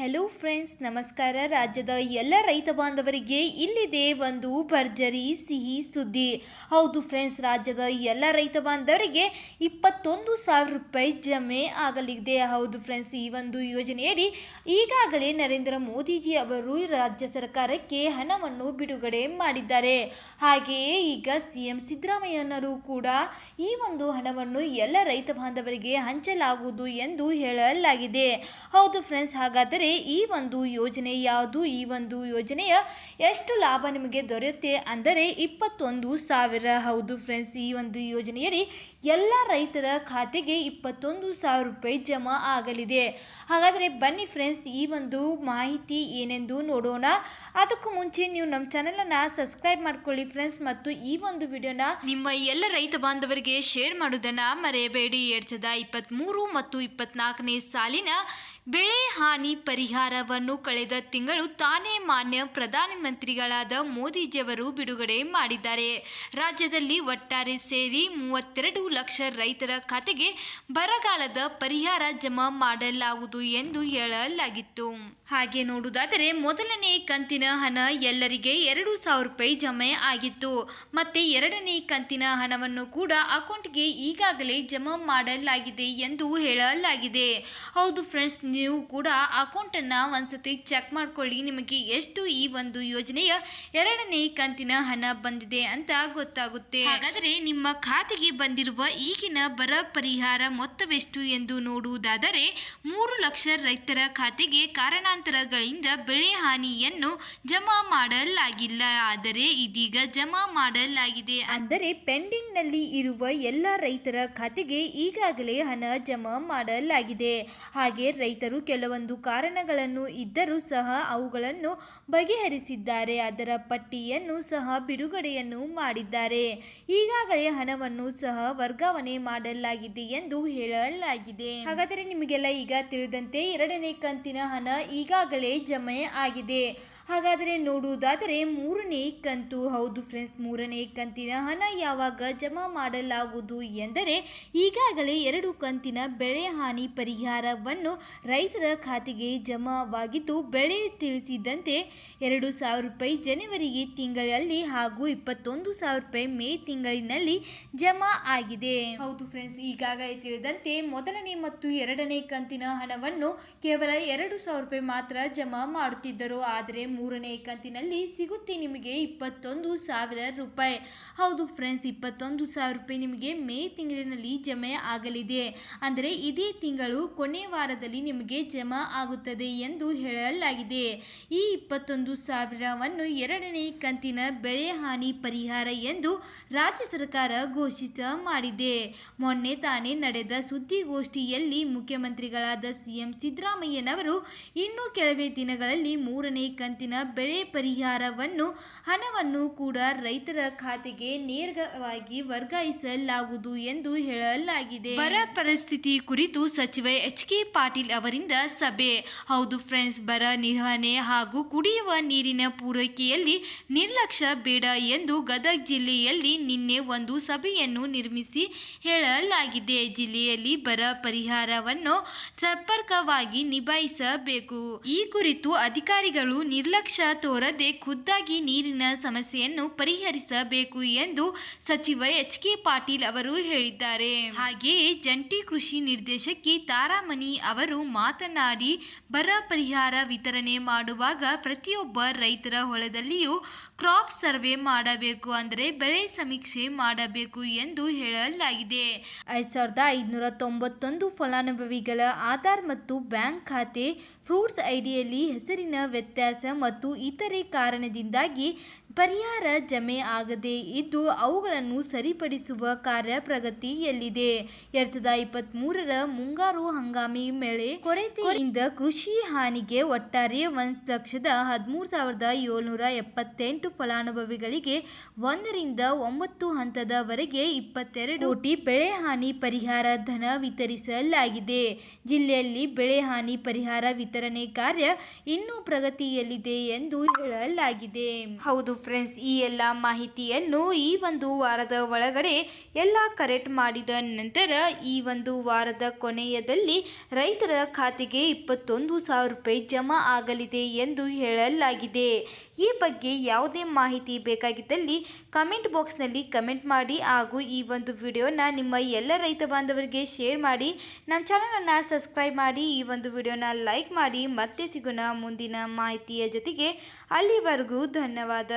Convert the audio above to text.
Hello friends ನಮಸ್ಕಾರ. ರಾಜ್ಯದ ಎಲ್ಲ ರೈತ ಬಾಂಧವರಿಗೆ ಇಲ್ಲಿದೆ ಒಂದು ಭರ್ಜರಿ ಸಿಹಿ ಸುದ್ದಿ. ಹೌದು ಫ್ರೆಂಡ್ಸ್ ರಾಜ್ಯದ ಎಲ್ಲ ರೈತ ಬಾಂಧವರಿಗೆ ಇಪ್ಪತ್ತೊಂದು ಸಾವಿರ ರೂಪಾಯಿ ಜಮೆ ಆಗಲಿದೆ. ಹೌದು ಫ್ರೆಂಡ್ಸ್ ಈ ಒಂದು ಯೋಜನೆಯಡಿ ಈಗಾಗಲೇ ನರೇಂದ್ರ ಮೋದಿಜಿ ಅವರು ರಾಜ್ಯ ಸರ್ಕಾರಕ್ಕೆ ಹಣವನ್ನು ಬಿಡುಗಡೆ ಮಾಡಿದ್ದಾರೆ. ಹಾಗೆಯೇ ಈಗ ಸಿ ಎಂ ಸಿದ್ದರಾಮಯ್ಯನವರು ಕೂಡ ಈ ಒಂದು ಹಣವನ್ನು ಎಲ್ಲ ರೈತ ಬಾಂಧವರಿಗೆ ಹಂಚಲಾಗುವುದು ಎಂದು ಹೇಳಲಾಗಿದೆ. ಹೌದು ಫ್ರೆಂಡ್ಸ್ ಹಾಗಾದರೆ ಈ ಒಂದು ಯೋಜನೆ ಯಾವುದು? ಈ ಒಂದು ಯೋಜನೆಯ ಎಷ್ಟು ಲಾಭ ನಿಮಗೆ ದೊರೆಯುತ್ತೆ? ಅಂದರೆ ಇಪ್ಪತ್ತೊಂದು ಸಾವಿರ. ಹೌದು ಫ್ರೆಂಡ್ಸ್ ಈ ಒಂದು ಯೋಜನೆಯಡಿ ಎಲ್ಲ ರೈತರ ಖಾತೆಗೆ ಇಪ್ಪತ್ತೊಂದು ಸಾವಿರ ರೂಪಾಯಿ ಜಮಾ ಆಗಲಿದೆ. ಹಾಗಾದರೆ ಬನ್ನಿ ಫ್ರೆಂಡ್ಸ್ ಈ ಒಂದು ಮಾಹಿತಿ ಏನೆಂದು ನೋಡೋಣ. ಅದಕ್ಕೂ ಮುಂಚೆ ನೀವು ನಮ್ಮ ಚಾನಲನ್ನು ಸಬ್ಸ್ಕ್ರೈಬ್ ಮಾಡ್ಕೊಳ್ಳಿ ಫ್ರೆಂಡ್ಸ್ ಮತ್ತು ಈ ಒಂದು ವಿಡಿಯೋನ ನಿಮ್ಮ ಎಲ್ಲ ರೈತ ಬಾಂಧವರಿಗೆ ಶೇರ್ ಮಾಡೋದನ್ನು ಮರೆಯಬೇಡಿ. ಎರಡು ಸಾವಿರದ ಇಪ್ಪತ್ತ್ಮೂರು ಮತ್ತು ಇಪ್ಪತ್ನಾಲ್ಕನೇ ಸಾಲಿನ ಬೆಳೆ ಹಾನಿ ಪರಿಹಾರವನ್ನು ಕಳೆದ ತಿಂಗಳು ತಾನೇ ಮಾನ್ಯ ಪ್ರಧಾನಮಂತ್ರಿಗಳಾದ ಮೋದಿಜಿಯವರು ಬಿಡುಗಡೆ ಮಾಡಿದ್ದಾರೆ. ರಾಜ್ಯದಲ್ಲಿ ಒಟ್ಟಾರೆ ಸೇರಿ ಮೂವತ್ತೆರಡು ಲಕ್ಷ ರೈತರ ಖಾತೆಗೆ ಬರಗಾಲದ ಪರಿಹಾರ ಜಮಾ ಮಾಡಲಾಗುವುದು ಎಂದು ಹೇಳಲಾಗಿತ್ತು. ಹಾಗೆ ನೋಡುವುದಾದರೆ ಮೊದಲನೇ ಕಂತಿನ ಹಣ ಎಲ್ಲರಿಗೆ ಎರಡು ಸಾವಿರ ರೂಪಾಯಿ ಜಮೆ ಆಗಿತ್ತು. ಮತ್ತೆ ಎರಡನೇ ಕಂತಿನ ಹಣವನ್ನು ಕೂಡ ಅಕೌಂಟ್ಗೆ ಈಗಾಗಲೇ ಜಮಾ ಮಾಡಲಾಗಿದೆ ಎಂದು ಹೇಳಲಾಗಿದೆ. ಹೌದು ಫ್ರೆಂಡ್ಸ್ ನೀವು ಕೂಡ ಅಕೌಂಟನ್ನು ಒಂದ್ಸತಿ ಚೆಕ್ ಮಾಡ್ಕೊಳ್ಳಿ. ನಿಮಗೆ ಎಷ್ಟು ಈ ಒಂದು ಯೋಜನೆಯ ಎರಡನೇ ಕಂತಿನ ಹಣ ಬಂದಿದೆ ಅಂತ ಗೊತ್ತಾಗುತ್ತೆ. ಹಾಗಾದರೆ ನಿಮ್ಮ ಖಾತೆಗೆ ಬಂದಿರುವ ಈಗಿನ ಬರ ಪರಿಹಾರ ಮೊತ್ತವೆಷ್ಟು ಎಂದು ನೋಡುವುದಾದರೆ ಮೂರು ಲಕ್ಷ ರೈತರ ಖಾತೆಗೆ ಕಾರಣಾಂತರಗಳಿಂದ ಬೆಳೆ ಹಾನಿಯನ್ನು ಜಮಾ ಮಾಡಲಾಗಿಲ್ಲ. ಆದರೆ ಇದೀಗ ಜಮಾ ಮಾಡಲಾಗಿದೆ. ಅಂದರೆ ಪೆಂಡಿಂಗ್ನಲ್ಲಿ ಇರುವ ಎಲ್ಲ ರೈತರ ಖಾತೆಗೆ ಈಗಾಗಲೇ ಹಣ ಜಮಾ ಮಾಡಲಾಗಿದೆ. ಹಾಗೆ ರೈತರು ಕೆಲವೊಂದು ಕಾರಣಗಳನ್ನು ಇದ್ದರೂ ಸಹ ಅವುಗಳನ್ನು ಬಗೆಹರಿಸಿದ್ದಾರೆ. ಅದರ ಪಟ್ಟಿಯನ್ನು ಸಹ ಬಿಡುಗಡೆಯನ್ನು ಮಾಡಿದ್ದಾರೆ. ಈಗಾಗಲೇ ಹಣವನ್ನು ಸಹ ವರ್ಗಾವಣೆ ಮಾಡಲಾಗಿದೆ ಎಂದು ಹೇಳಲಾಗಿದೆ. ಹಾಗಾದರೆ ನಿಮಗೆಲ್ಲ ಈಗ ತಿಳಿದಂತೆ ಎರಡನೇ ಕಂತಿನ ಹಣ ಈಗಾಗಲೇ ಜಮೆ ಆಗಿದೆ. ಹಾಗಾದರೆ ನೋಡುವುದಾದರೆ ಮೂರನೇ ಕಂತು. ಹೌದು ಫ್ರೆಂಡ್ಸ್, ಮೂರನೇ ಕಂತಿನ ಹಣ ಯಾವಾಗ ಜಮಾ ಮಾಡಲಾಗುವುದು ಎಂದರೆ ಈಗಾಗಲೇ ಎರಡು ಕಂತಿನ ಬೆಳೆ ಹಾನಿ ಪರಿಹಾರವನ್ನು ರೈತರ ಖಾತೆಗೆ ಜಮಾವಾಗಿದ್ದು, ಬೆಳೆ ತಿಳಿಸಿದಂತೆ ಎರಡು ಸಾವಿರ ರೂಪಾಯಿ ಜನವರಿಗೆ ತಿಂಗಳಲ್ಲಿ ಹಾಗೂ ಇಪ್ಪತ್ತೊಂದು ಸಾವಿರ ರೂಪಾಯಿ ಮೇ ತಿಂಗಳಿನಲ್ಲಿ ಜಮಾ ಆಗಿದೆ. ಹೌದು ಫ್ರೆಂಡ್ಸ್ ಈಗಾಗಲೇ ತಿಳಿದಂತೆ ಮೊದಲನೇ ಮತ್ತು ಎರಡನೇ ಕಂತಿನ ಹಣವನ್ನು ಕೇವಲ ಎರಡು ಸಾವಿರ ರೂಪಾಯಿ ಮಾತ್ರ ಜಮಾ ಮಾಡುತ್ತಿದ್ದರು. ಆದರೆ ಮೂರನೇ ಕಂತಿನಲ್ಲಿ ಸಿಗುತ್ತೆ ನಿಮಗೆ ಇಪ್ಪತ್ತೊಂದು ಸಾವಿರ ರೂಪಾಯಿ. ಹೌದು ಫ್ರೆಂಡ್ಸ್ ಇಪ್ಪತ್ತೊಂದು ಸಾವಿರ ರೂಪಾಯಿ ನಿಮಗೆ ಮೇ ತಿಂಗಳಿನಲ್ಲಿ ಜಮೆ ಆಗಲಿದೆ. ಅಂದರೆ ಇದೇ ತಿಂಗಳು ಕೊನೆ ವಾರದಲ್ಲಿ ನಿಮಗೆ ಜಮಾ ಆಗುತ್ತದೆ ಎಂದು ಹೇಳಲಾಗಿದೆ. ಈ ಇಪ್ಪತ್ತೊಂದು ಸಾವಿರವನ್ನು ಎರಡನೇ ಕಂತಿನ ಬೆಳೆ ಹಾನಿ ಪರಿಹಾರ ಎಂದು ರಾಜ್ಯ ಸರ್ಕಾರ ಘೋಷಿತ ಮಾಡಿದೆ. ಮೊನ್ನೆ ತಾನೇ ನಡೆದ ಸುದ್ದಿಗೋಷ್ಠಿಯಲ್ಲಿ ಮುಖ್ಯಮಂತ್ರಿಗಳಾದ ಸಿಎಂ ಸಿದ್ದರಾಮಯ್ಯನವರು ಇನ್ನು ಕೆಲವೇ ದಿನಗಳಲ್ಲಿ ಮೂರನೇ ಕಂತಿನ ಬೆಳೆ ಪರಿಹಾರವನ್ನು, ಹಣವನ್ನು ಕೂಡ ರೈತರ ಖಾತೆಗೆ ನೇರವಾಗಿ ವರ್ಗಾಯಿಸಲಾಗುವುದು ಎಂದು ಹೇಳಲಾಗಿದೆ. ಬರ ಪರಿಸ್ಥಿತಿ ಕುರಿತು ಸಚಿವ ಎಚ್ ಕೆ ಪಾಟೀಲ್ ಅವರಿಂದ ಸಭೆ. ಹೌದು ಫ್ರೆಂಡ್ಸ್ ಬರ ನಿರ್ವಹಣೆ ಹಾಗೂ ಕುಡಿಯುವ ನೀರಿನ ಪೂರೈಕೆಯಲ್ಲಿ ನಿರ್ಲಕ್ಷ್ಯ ಬೇಡ ಎಂದು ಗದಗ ಜಿಲ್ಲೆಯಲ್ಲಿ ನಿನ್ನೆ ಒಂದು ಸಭೆಯನ್ನು ನಿರ್ಮಿಸಿ ಹೇಳಲಾಗಿದೆ. ಜಿಲ್ಲೆಯಲ್ಲಿ ಬರ ಪರಿಹಾರವನ್ನು ಸಂಪರ್ಕವಾಗಿ ನಿಭಾಯಿಸಬೇಕು. ಈ ಕುರಿತು ಅಧಿಕಾರಿಗಳು ನಿರ್ಲಕ್ಷ್ಯ ತೋರದೆ ಖುದ್ದಾಗಿ ನೀರಿನ ಸಮಸ್ಯೆಯನ್ನು ಪರಿಹರಿಸಬೇಕು ಎಂದು ಸಚಿವ ಎಚ್ ಕೆ ಪಾಟೀಲ್ ಅವರು ಹೇಳಿದ್ದಾರೆ. ಹಾಗೆಯೇ ಜಂಟಿ ಕೃಷಿ ನಿರ್ದೇಶಕಿ ತಾರಾಮಣಿ ಅವರು ಮಾತನಾಡಿ ಬರ ಪರಿಹಾರ ವಿತರಣೆ ಮಾಡುವಾಗ ಪ್ರತಿಯೊಬ್ಬ ರೈತರ ಹೊಲದಲ್ಲಿಯೂ ಕ್ರಾಪ್ ಸರ್ವೆ ಮಾಡಬೇಕು ಅಂದರೆ ಬೆಳೆ ಸಮೀಕ್ಷೆ ಮಾಡಬೇಕು ಎಂದು ಹೇಳಲಾಗಿದೆ. ಐದು ಸಾವಿರದ ಐದುನೂರ ತೊಂಬತ್ತೊಂದು ಫಲಾನುಭವಿಗಳ ಆಧಾರ್ ಮತ್ತು ಬ್ಯಾಂಕ್ ಖಾತೆ, ಫ್ರೂಟ್ಸ್ ಐಡಿಯಲ್ಲಿ ಹೆಸರಿನ ವ್ಯತ್ಯಾಸ ಮತ್ತು ಇತರೆ ಕಾರಣದಿಂದಾಗಿ ಪರಿಹಾರ ಜಮೆ ಆಗದೆ ಇದ್ದು ಅವುಗಳನ್ನು ಸರಿಪಡಿಸುವ ಕಾರ್ಯ ಪ್ರಗತಿಯಲ್ಲಿದೆ ಎರಡ್ ಸಾವಿರದ ಇಪ್ಪತ್ತ್ ಮೂರರ ಮುಂಗಾರು ಹಂಗಾಮಿ ಮಳೆ ಕೊರತೆಯಿಂದ ಕೃಷಿ ಹಾನಿಗೆ ಒಟ್ಟಾರೆ ಒಂದು ಲಕ್ಷದ ಹದಿಮೂರು ಸಾವಿರದ ಏಳ್ನೂರ ಎಪ್ಪತ್ತೆಂಟು ಫಲಾನುಭವಿಗಳಿಗೆ ಒಂದರಿಂದ ಒಂಬತ್ತು ಹಂತದವರೆಗೆ ಇಪ್ಪತ್ತೆರಡು ಕೋಟಿ ಬೆಳೆ ಹಾನಿ ಪರಿಹಾರ ಧನ ವಿತರಿಸಲಾಗಿದೆ. ಜಿಲ್ಲೆಯಲ್ಲಿ ಬೆಳೆ ಹಾನಿ ಪರಿಹಾರ ವಿತರಣೆ ಕಾರ್ಯ ಇನ್ನೂ ಪ್ರಗತಿಯಲ್ಲಿದೆ ಎಂದು ಹೇಳಲಾಗಿದೆ. ಹೌದು ಫ್ರೆಂಡ್ಸ್, ಈ ಎಲ್ಲ ಮಾಹಿತಿಯನ್ನು ಈ ಒಂದು ವಾರದ ಒಳಗಡೆ ಎಲ್ಲ ಕರೆಕ್ಟ್ ಮಾಡಿದ ನಂತರ ಈ ಒಂದು ವಾರದ ಕೊನೆಯದಲ್ಲಿ ರೈತರ ಖಾತೆಗೆ ಇಪ್ಪತ್ತೊಂದು ಸಾವಿರ ರೂಪಾಯಿ ಜಮಾ ಆಗಲಿದೆ ಎಂದು ಹೇಳಲಾಗಿದೆ. ಈ ಬಗ್ಗೆ ಯಾವುದೇ ಮಾಹಿತಿ ಬೇಕಾಗಿದ್ದಲ್ಲಿ ಕಮೆಂಟ್ ಬಾಕ್ಸ್ನಲ್ಲಿ ಕಮೆಂಟ್ ಮಾಡಿ ಹಾಗೂ ಈ ಒಂದು ವಿಡಿಯೋನ ನಿಮ್ಮ ಎಲ್ಲ ರೈತ ಬಾಂಧವರಿಗೆ ಶೇರ್ ಮಾಡಿ, ನಮ್ಮ ಚಾನಲನ್ನು ಸಬ್ಸ್ಕ್ರೈಬ್ ಮಾಡಿ, ಈ ಒಂದು ವಿಡಿಯೋನ ಲೈಕ್ ಮಾಡಿ, ಮತ್ತೆ ಸಿಗೋಣ ಮುಂದಿನ ಮಾಹಿತಿಯ ಜೊತೆಗೆ. ಅಲ್ಲಿವರೆಗೂ ಧನ್ಯವಾದ.